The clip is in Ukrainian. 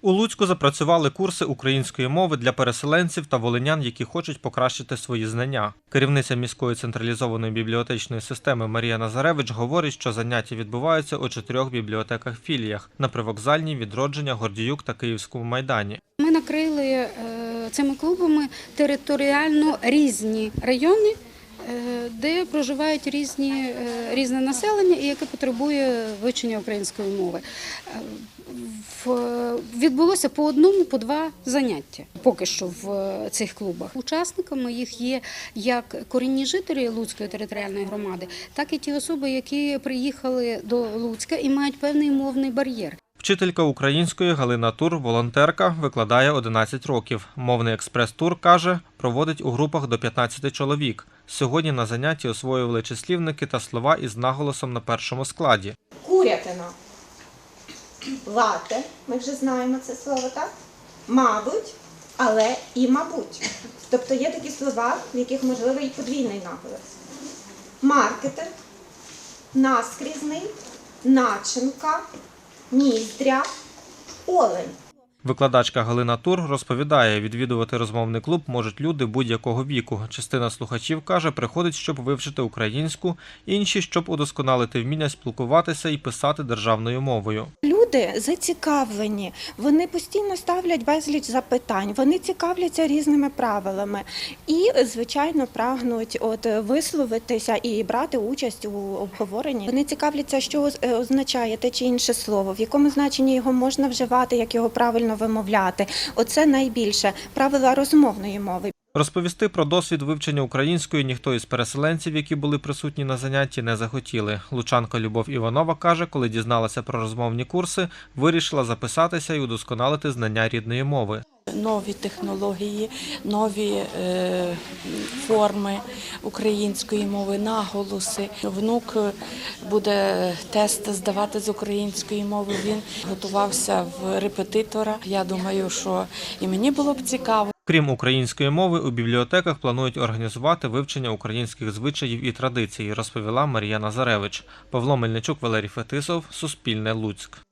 У Луцьку запрацювали курси української мови для переселенців та волинян, які хочуть покращити свої знання. Керівниця міської централізованої бібліотечної системи Марія Назаревич говорить, що заняття відбуваються у чотирьох бібліотеках філіях на привокзальній, відродження, Гордіюк та Київському майдані. Ми накрили е, цими клубами територіально різні райони, е, де проживають різні, е, різне населення і яке потребує вивчення української мови. Відбулося по одному, по два заняття поки що в е, цих клубах. Учасниками їх є як корінні жителі Луцької територіальної громади, так і ті особи, які приїхали до Луцька і мають певний мовний бар'єр. Вчителька української Галина Тур, волонтерка, викладає 11 років. Мовний експрес-тур каже, проводить у групах до 15 чоловік. Сьогодні на занятті освоювали числівники та слова із наголосом на першому складі. Курятина. Лате, ми вже знаємо це слово, так? Мабуть, але і мабуть. Тобто є такі слова, в яких можливий і подвійний наголос. Маркетер, наскрізний, начинка, ніздря, олень. Викладачка Галина Тур розповідає, відвідувати розмовний клуб можуть люди будь-якого віку. Частина слухачів каже, приходить, щоб вивчити українську, інші, щоб удосконалити вміння спілкуватися і писати державною мовою. Люди зацікавлені, вони постійно ставлять безліч запитань, вони цікавляться різними правилами і, звичайно, прагнуть от висловитися і брати участь у обговоренні. Вони цікавляться, що е, означає те чи інше слово, в якому значенні його можна вживати, як його правильно вимовляти. Оце найбільше правила розмовної мови. Розповісти про досвід вивчення української ніхто із переселенців, які були присутні на занятті, не захотіли. Лучанка Любов Іванова каже, коли дізналася про розмовні курси, вирішила записатися і удосконалити знання рідної мови. нові технології, нові е, форми української мови, наголоси. Внук буде тест здавати з української мови. Він готувався в репетитора. Я думаю, що і мені було б цікаво. Крім української мови, у бібліотеках планують організувати вивчення українських звичаїв і традицій, розповіла Марія Назаревич. Павло Мельничук, Валерій Фетисов, Суспільне Луцьк.